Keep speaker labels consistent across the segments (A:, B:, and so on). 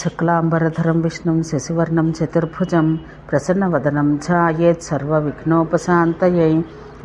A: శుక్లాంబరధరం విష్ణుం శశివర్ణం చతుర్భుజం ప్రసన్నవదనం ఛాయేత్ సర్వవిఘ్నోపశాంతయై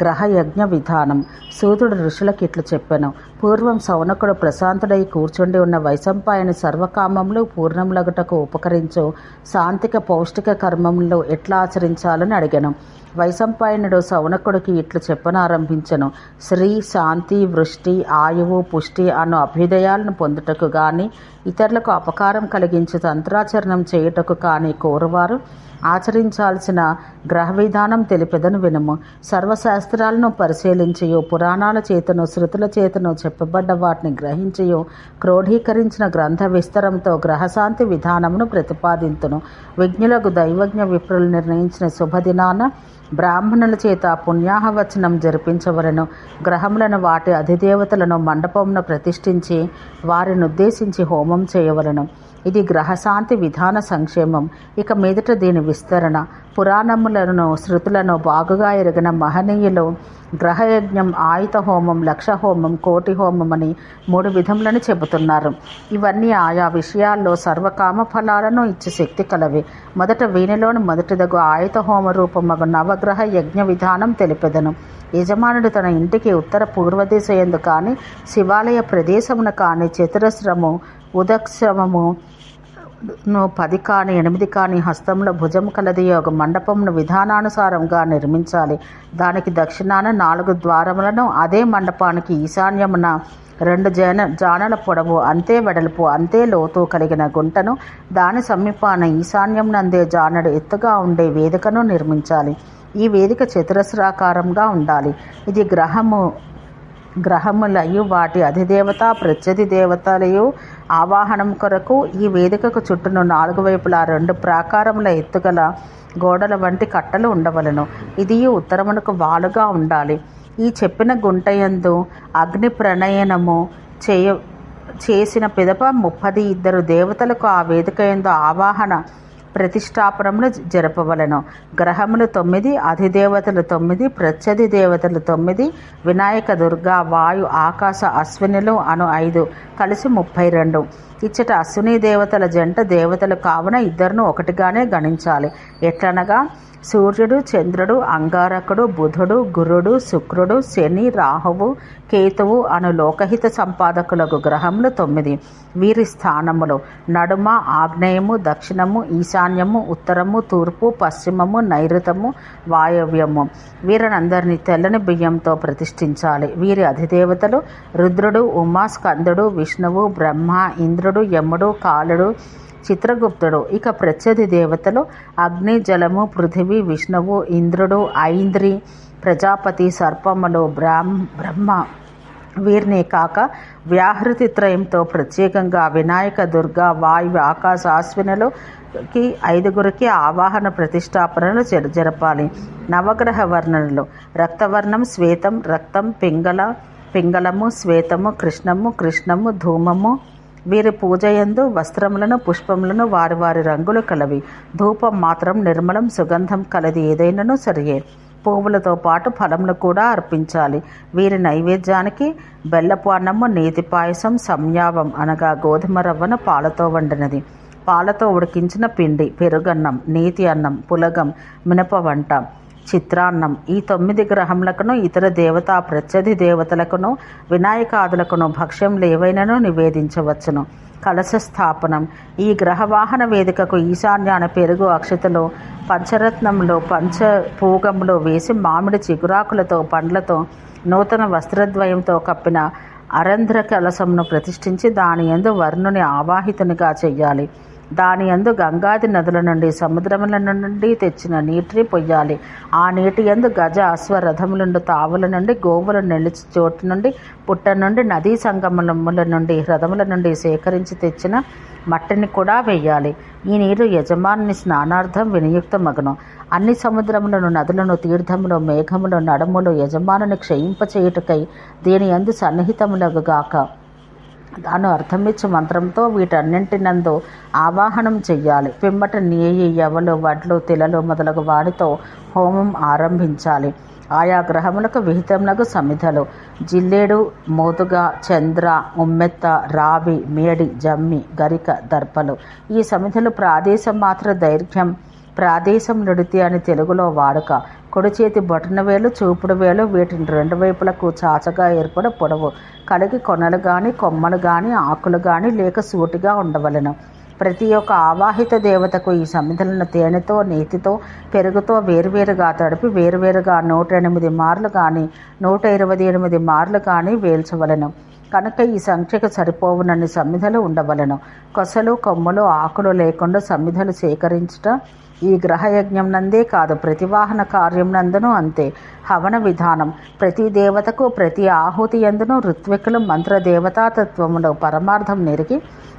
A: గ్రహయజ్ఞ విధానం సూతుడు ఋషులకు ఇట్లు చెప్పాను. పూర్వం సౌనకుడు ప్రశాంతుడై కూర్చుండి ఉన్న వైశంపాయని సర్వకామములు పూర్ణములగుటకు ఉపకరించు శాంతిక పౌష్టిక కర్మములు ఎట్లా ఆచరించాలని అడిగాను. వైశంపాయనుడు సౌనకుడికి ఇట్లు చెప్పనారంభించను. శ్రీ శాంతి వృష్టి ఆయువు పుష్టి అను అభ్యుదయాలను పొందుటకు గాని ఇతరులకు అపకారం కలిగించు తంత్రాచరణం చేయుటకు కానీ కోరువారు ఆచరించాల్సిన గ్రహ విధానం తెలిపెదను వినుము. సర్వశాస్త్రాలను పరిశీలించయో పురాణాల చేతను శృతుల చేతను చెప్పబడ్డ వాటిని గ్రహించయో క్రోఢీకరించిన గ్రంథ విస్తరంతో గ్రహశాంతి విధానమును ప్రతిపాదింతును. విజ్ఞులకు దైవజ్ఞ విప్రులు నిర్ణయించిన శుభదినాన బ్రాహ్మణుల చేత పుణ్యాహవచనం జరిపించవలను. గ్రహములను వాటి అధిదేవతలను మండపమున ప్రతిష్ఠించి వారిని ఉద్దేశించి హోమం చేయవలను. ఇది గ్రహశాంతి విధాన సంక్షేమం. ఇక మీదట దీని విస్తరణ. పురాణములను శృతులను బాగుగా ఎరిగిన మహనీయులు గ్రహయజ్ఞం ఆయుధ హోమం లక్ష హోమం కోటి హోమం అని మూడు విధములను చెబుతున్నారు. ఇవన్నీ ఆయా విషయాల్లో సర్వకామ ఫలాలను ఇచ్చే శక్తి కలవి. మొదట వీనిలోని మొదటిదగు ఆయుధ హోమ రూపమగు నవగ్రహ యజ్ఞ విధానం తెలిపెదను. యజమానుడు తన ఇంటికి ఉత్తర పూర్వదిశ ఎందు కానీ శివాలయ ప్రదేశమున కానీ చతురస్రము ఉదక్షమము ను పది కాని ఎనిమిది కాని హస్తంలో భుజం కలది ఒక మండపమును విధానానుసారంగా నిర్మించాలి. దానికి దక్షిణాన నాలుగు ద్వారములను అదే మండపానికి ఈశాన్యమున రెండు జన జానల పొడవు అంతే వెడల్పు అంతే లోతు కలిగిన గుంటను దాని సమీపాన ఈశాన్యంనందే జానడు ఎత్తుగా ఉండే వేదికను నిర్మించాలి. ఈ వేదిక చతురస్రాకారంగా ఉండాలి. ఇది గ్రహము గ్రహములయు వాటి అధిదేవత ప్రత్యధి దేవతలయు ఆవాహనం కొరకు ఈ వేదికకు చుట్టూను నాలుగు వైపులా రెండు ప్రాకారముల ఎత్తుగల గోడల వంటి కట్టలు ఉండవలను. ఇది ఉత్తరమునకు వాలుగా ఉండాలి. ఈ చెప్పిన గుంటయందు అగ్ని ప్రణయనము చేయ చేసిన పిదప ముప్పది ఇద్దరు దేవతలకు ఆ వేదిక ఎందు ఆవాహన ప్రతిష్టాపనములు జరపవలను. గ్రహములు తొమ్మిది అధిదేవతలు తొమ్మిది ప్రత్యధి దేవతలు తొమ్మిది వినాయక దుర్గా వాయు ఆకాశ అశ్వినులు అను ఐదు కలిసి ముప్పై రెండు. ఇచ్చట అశ్విని దేవతల జంట దేవతలు కావున ఇద్దరును ఒకటిగానే గణించాలి. ఎట్లనగా? సూర్యుడు చంద్రుడు అంగారకుడు బుధుడు గురుడు శుక్రుడు శని రాహువు కేతువు అను లోకహిత సంపాదకులకు గ్రహములు తొమ్మిది. వీరి స్థానములు నడుమ ఆగ్నేయము దక్షిణము ఈశాన్యము ఉత్తరము తూర్పు పశ్చిమము నైరుతము వాయవ్యము. వీరినందరినీ తెల్లని బియ్యంతో ప్రతిష్ఠించాలి. వీరి అధిదేవతలు రుద్రుడు ఉమా స్కందుడు విష్ణువు బ్రహ్మ ఇంద్రుడు యముడు కాలుడు చిత్రగుప్తుడు. ఇక ప్రత్యధి దేవతలు అగ్ని జలము పృథివీ విష్ణువు ఇంద్రుడు ఐంద్రి ప్రజాపతి సర్పములు బ్రాహ్మ బ్రహ్మ. వీరిని కాక వ్యాహృతి త్రయంతో ప్రత్యేకంగా వినాయక దుర్గా వాయు ఆకాశ ఆశ్వినులకి ఐదుగురికి ఆవాహన ప్రతిష్టాపనలు జరపాలి. నవగ్రహ వర్ణనలు. రక్తవర్ణం శ్వేతం రక్తం పింగళ పింగళము శ్వేతము కృష్ణము కృష్ణము ధూమము వీరి పూజయందు వస్త్రములను పుష్పములను వారి వారి రంగులు కలవి. ధూపం మాత్రం నిర్మలం సుగంధం కలది ఏదైనాను సరియే పువ్వులతో పాటు ఫలములు కూడా అర్పించాలి. వీరి నైవేద్యానికి బెల్లపు అన్నము నీతి పాయసం సంయావం అనగా గోధుమ రవ్వను పాలతో వండినది. పాలతో ఉడికించిన పిండి పెరుగన్నం నీతి అన్నం పులగం మినప వంట. చిత్రాన్నం. ఈ తొమ్మిది గ్రహములకును ఇతర దేవతా ప్రత్యధి దేవతలకును వినాయకాదులకును భక్ష్యములు ఏవైనాను నివేదించవచ్చును. కలశ స్థాపనం. ఈ గ్రహవాహన వేదికకు ఈశాన్యాన పెరుగు అక్షతలో పంచరత్నంలో పంచపూగంలో వేసి మామిడి చిగురాకులతో పండ్లతో నూతన వస్త్రద్వయంతో కప్పిన అరంధ్ర కలశంను ప్రతిష్ఠించి దాని ఎందు వర్ణుని ఆవాహితునిగా చెయ్యాలి. దాని యందు గంగాది నదుల నుండి సముద్రముల నుండి తెచ్చిన నీటిని పొయ్యాలి. ఆ నీటి యందు గజ అశ్వరథములుండు తావుల నుండి గోవుల నిలిచి చోటు నుండి పుట్ట నుండి నదీ సంగమముల నుండి హ్రదముల నుండి సేకరించి తెచ్చిన మట్టిని కూడా వేయాలి ఈ నీరు యజమాని స్నానార్థం వినియుక్తమగును. అన్ని సముద్రములను నదులను తీర్థములు మేఘములు నడములు యజమానుని క్షయింపచేయుటకై దీని యందు సన్నిహితములగుగాక తాను అర్థమిచ్చు మంత్రంతో వీటన్నింటినందు ఆవాహనం చెయ్యాలి. పిమ్మట నేయి ఎవలు వడ్లు తిలలు మొదలగు వాటితో హోమం ఆరంభించాలి. ఆయా గ్రహములకు విహితములకు సమిధలు. జిల్లేడు మోతుగ చంద్ర ఉమ్మెత్త రావి మేడి జమ్మి గరిక దర్పలు. ఈ సమిధలు ప్రాదేశం మాత్ర దైర్ఘ్యం ప్రాదేశం నుడితి అని తెలుగులో వాడుక. కుడి చేతి బొటన వేలు చూపుడు వేలు వీటిని రెండు వైపులకు చాచగా ఏర్పడ పొడవు. కలిగి కొనలు కానీ కొమ్మలు కానీ ఆకులు కానీ లేక సూటిగా ఉండవలెను. ప్రతి ఒక్క ఆవాహిత దేవతకు ఈ సమిధులను తేనెతో నీతితో పెరుగుతో వేరువేరుగా తడిపి వేరువేరుగా నూట ఎనిమిది మార్లు కానీ నూట ఇరవై ఎనిమిది మార్లు కానీ వేల్చవలెను. కనుక ఈ సంఖ్యకు సరిపోవునన్ని సమిధలు ఉండవలెను. కొసలు కొమ్మలు ఆకులు లేకుండా సమిధలు సేకరించుట ఈ గ్రహయజ్ఞం నందే కాదు ప్రతివాహన కార్యం నందును అంతే. హవన విధానం. ప్రతి దేవతకు ప్రతి ఆహుతి ఎందును ఋత్వికులు మంత్రదేవతాతత్వములో పరమార్థం నెరిగి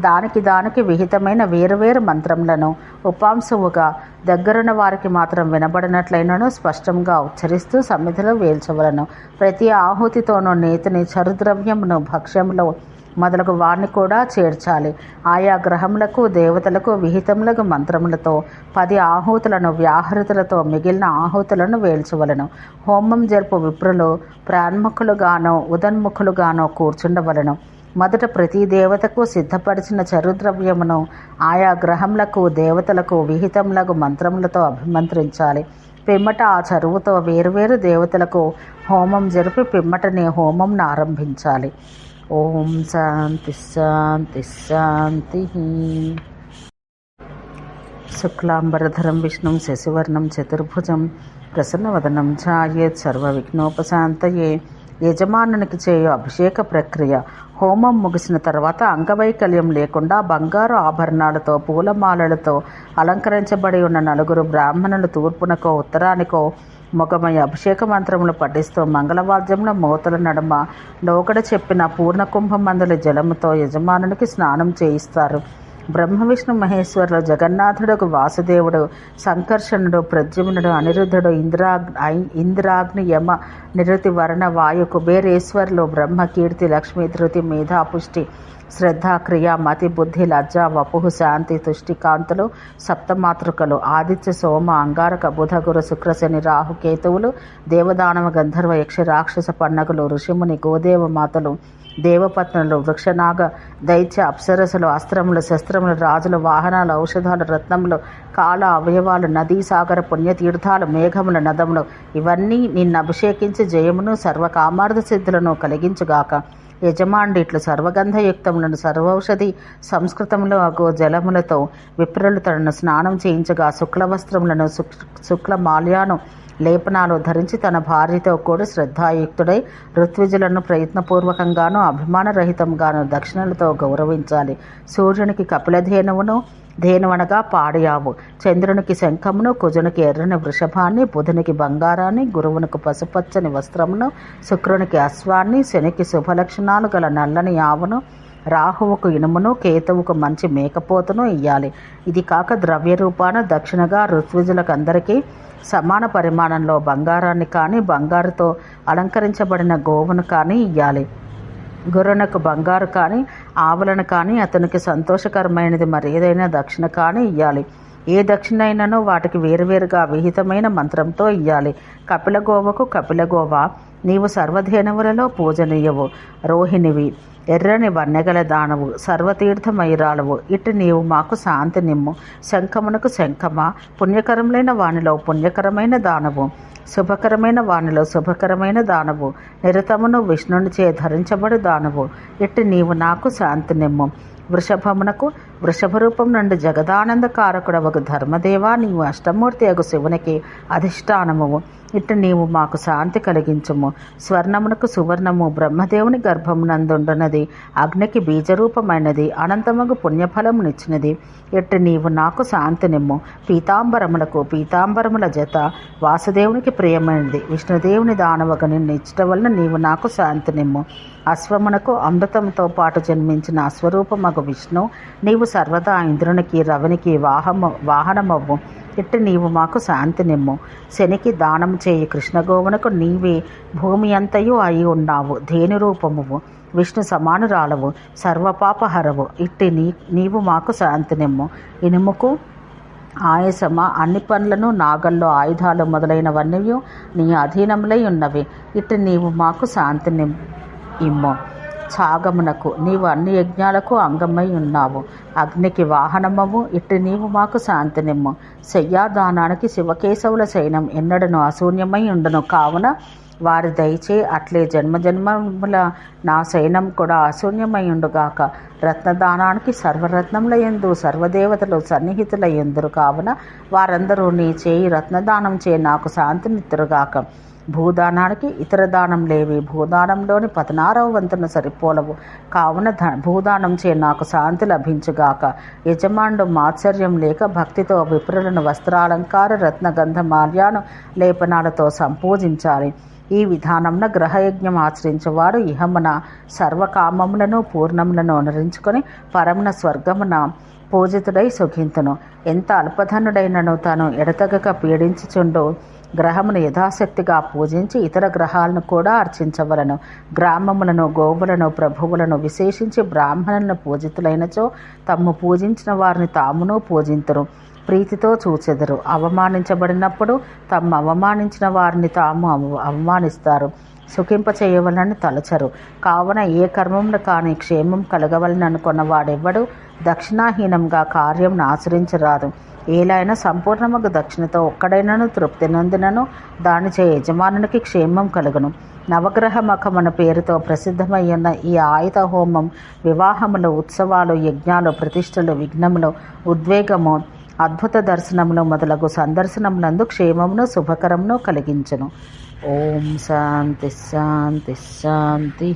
A: దానికి దానికి విహితమైన వేరువేరు మంత్రములను ఉపాంశువుగా దగ్గరున్న వారికి మాత్రం వినబడినట్లయినను స్పష్టంగా ఉచ్చరిస్తూ సమిధిలో వేల్చవలను. ప్రతి ఆహుతితోనూ నేతిని చరుద్రవ్యమును భక్ష్యంలో మొదలగు వారిని కూడా చేర్చాలి. ఆయా గ్రహములకు దేవతలకు విహితములకు మంత్రములతో పది ఆహుతులను వ్యాహృతులతో మిగిలిన ఆహుతులను వేల్చవలను. హోమం జరుపు విప్రులు ప్రాణముఖులుగానో ఉదన్ముఖులుగానో కూర్చుండవలను. మొదట ప్రతి దేవతకు సిద్ధపరిచిన చరుద్రవ్యమును ఆయా గ్రహములకు దేవతలకు విహితములకు మంత్రములతో అభిమంత్రించాలి. పిమ్మట ఆ చరువుతో వేరువేరు దేవతలకు హోమం జరిపి పిమ్మటనే హోమంను ఆరంభించాలి. ఓం శాంతి శాంతి శాంతి. శుక్లాంబరధరం విష్ణు శశివర్ణం చతుర్భుజం ప్రసన్నవదనం ఛాయేత్ సర్వ విఘ్నోపశాంతయే యజమానునికి చేయు అభిషేక ప్రక్రియ. హోమం ముగిసిన తర్వాత అంగవైకల్యం లేకుండా బంగారు ఆభరణాలతో పూలమాలలతో అలంకరించబడి ఉన్న నలుగురు బ్రాహ్మణులు తూర్పునకో ఉత్తరానికో ముఖమై అభిషేక మంత్రములు పఠిస్తూ మంగళవాద్యముల మోతల నడుమ లోకడ చెప్పిన పూర్ణకుంభ మందుల జలముతో యజమానునికి స్నానం చేయిస్తారు. బ్రహ్మ విష్ణు మహేశ్వరులు జగన్నాథుడు వాసుదేవుడు సంకర్షణుడు ప్రద్యుమ్నుడు అనిరుద్ధుడు ఇంద్రా ఇంద్రాగ్ని యమ నిరుతి వర్ణ వాయు కుబేరేశ్వరులు బ్రహ్మ కీర్తి లక్ష్మీ ధృతి మేధాపుష్టి శ్రద్ధ క్రియ మతి బుద్ధి లజ్జ వపుహు శాంతి తుష్టి కాంతులు సప్తమాతృకలు ఆదిత్య సోమ అంగారక బుధ గురు శుక్రశని రాహు కేతువులు దేవదానవ గంధర్వ యక్ష రాక్షస పన్నగులు ఋషిముని గోదేవ మాతలు దేవపత్నులు వృక్షనాగ దైత్య అప్సరసులు అస్త్రములు శస్త్రములు రాజులు వాహనాలు ఔషధాలు రత్నములు కాల అవయవాలు నదీ సాగర పుణ్యతీర్థాలు మేఘములు నదములు ఇవన్నీ నిన్ను అభిషేకించి జయమును సర్వకామార్థ సిద్ధులను కలిగించుగాక. యజమానుడు ఇట్లు సర్వగంధయుక్తములను సర్వౌషధి సంస్కృతంలో అగో జలములతో విప్రులు తనను స్నానం చేయించగా శుక్ల వస్త్రములను శుక్ల మాల్యాను లేపనాలు ధరించి తన భార్యతో కూడా శ్రద్ధాయుక్తుడై ఋత్విజులను ప్రయత్నపూర్వకంగాను అభిమానరహితంగాను దక్షిణలతో గౌరవించాలి. సూర్యునికి కపిలధేనువును ధేనువనగా పాడయావు. చంద్రునికి శంఖమును కుజునికి ఎర్రని వృషభాన్ని బుధునికి బంగారాన్ని గురువునికి పసుపచ్చని వస్త్రమును శుక్రునికి అశ్వాన్ని శనికి శుభలక్షణాలు గల నల్లని ఆవును రాహువుకు ఇనుమును కేతువుకు మంచి మేకపోతును ఇయ్యాలి. ఇది కాక ద్రవ్య రూపాన దక్షిణగా ఋత్విజులకు అందరికీ సమాన పరిమాణంలో బంగారాన్ని కానీ బంగారుతో అలంకరించబడిన గోవును కానీ ఇయ్యాలి. గురునకు బంగారు కానీ ఆవులను కానీ అతనికి సంతోషకరమైనది మరి ఏదైనా దక్షిణ కానీ ఇయ్యాలి. ఏ దక్షిణ అయినను వాటికి వేరువేరుగా విహితమైన మంత్రంతో ఇయ్యాలి. కపిలగోవకు కపిలగోవ నీవు సర్వధేనవులలో పూజనీయవు. రోహిణివి ఎర్రని వన్నెగల దానవు సర్వతీర్థమయురాలవు. ఇటు నీవు మాకు శాంతి నిమ్ము. శంఖమునకు శంఖమ. పుణ్యకరములైన వానిలో పుణ్యకరమైన దానవు. శుభకరమైన వానిలో శుభకరమైన దానవు. నిరతమును విష్ణునిచే ధరించబడు దానవు. ఇటు నీవు నాకు శాంతి నిమ్ము. వృషభమునకు వృషభరూపం నుండి జగదానందకారకుడవగు ధర్మదేవా నీవు అష్టమూర్తి అగు శివునికి అధిష్టానమువు. ఇటు నీవు మాకు శాంతి కలిగించుము. స్వర్ణమునకు సువర్ణము బ్రహ్మదేవుని గర్భమునందుండునది. అగ్నికి బీజరూపమైనది అనంతమగు పుణ్యఫలమునిచ్చినది. ఇటు నీవు నాకు శాంతినిమ్ము పీతాంబరములకు పీతాంబరముల జత వాసుదేవునికి ప్రియమైనది. విష్ణుదేవుని దానవగని నిన్ను ఇచ్చట వలన నీవు నాకు శాంతినిమ్ము అశ్వమునకు అమృతంతో పాటు జన్మించిన అశ్వరూపమగు విష్ణు నీవు సర్వదా ఇంద్రునికి రవనికి వాహము వాహనమవ్వు. ఇట్టి నీవు మాకు శాంతి నిమ్ము శనికి దానం చేయి కృష్ణగోవునకు నీవే భూమి అంతయు అయి ఉన్నావు. ధేను రూపమువు. విష్ణు సమానురాలవు. సర్వపాపహరవు. ఇట్టి నీ నీవు మాకు శాంతి నిమ్ము ఇనుముకు ఆయసమ. అన్ని పనులను నాగల్లో ఆయుధాలు మొదలైనవన్నీ నీ అధీనములై ఉన్నవి. ఇటు నీవు మాకు శాంతిని ఇమ్ము ఛాగమునకు నీవు అన్ని యజ్ఞాలకు అంగమై ఉన్నావు. అగ్నికి వాహనమము ఇట్టి నీవు మాకు శాంతినిమ్ము. శయ్యాదానానికి శివకేశవుల సైన్యం ఎన్నడను అశూన్యమై ఉండను. కావున వారి దయచే అట్లే జన్మజన్మముల నా సైన్యం కూడా అశూన్యమయుండుగాక రత్నదానానికి సర్వరత్నముల ఎందు సర్వదేవతలు సన్నిహితుల ఎందురు కావున వారందరూ నీ చేయి రత్నదానం చే నాకు శాంతినిత్తురుగాక. భూదానానికి ఇతర దానం లేవి. భూదానంలోని పదనారవ వంతున సరిపోలవు. కావున భూదానం చే నాకు శాంతి లభించుగాక. యజమానుడు మాత్సర్యం లేక భక్తితో విప్రులను వస్త్రాలంకార రత్నగంధ మాల్యాను లేపనాలతో సంపూజించాలి. ఈ విధానంన గ్రహయజ్ఞం ఆచరించేవాడు ఇహమున సర్వకామములను పూర్ణములను అనరించుకొని పరమున స్వర్గమున పూజితుడై సుఖింతును. ఎంత అల్పధనుడైనను తాను ఎడతగక పీడించుచుండు గ్రహమును యథాశక్తిగా పూజించి ఇతర గ్రహాలను కూడా అర్చించవలను. గ్రామములను గోవులను ప్రభువులను విశేషించి బ్రాహ్మణులను పూజితులైనచో తమ్ము పూజించిన వారిని తామును పూజింతురు. ప్రీతితో చూచెదరు. అవమానించబడినప్పుడు తమ్ము అవమానించిన వారిని తాము అవ- అవమానిస్తారు. సుఖింప చేయవలని తలచరు. కావున ఏ కర్మమును కానీ క్షేమం కలగవలననుకున్న వాడెవ్వడు? దక్షిణాహీనంగా కార్యం ఆచరించరాదు. ఏలైనా సంపూర్ణముగా దక్షిణతో ఒక్కడైనను తృప్తి నొందినను దానిచే యజమానునికి క్షేమం కలుగును. నవగ్రహ మఖమన పేరుతో ప్రసిద్ధమయ్యున్న ఈ ఆయుధ హోమం వివాహములు ఉత్సవాలు యజ్ఞాలు ప్రతిష్టలు విఘ్నములు ఉద్వేగము అద్భుత దర్శనములు మొదలగు సందర్శనములందు క్షేమమును శుభకరమును కలిగించను. ఓం శాంతి శాంతి శాంతి.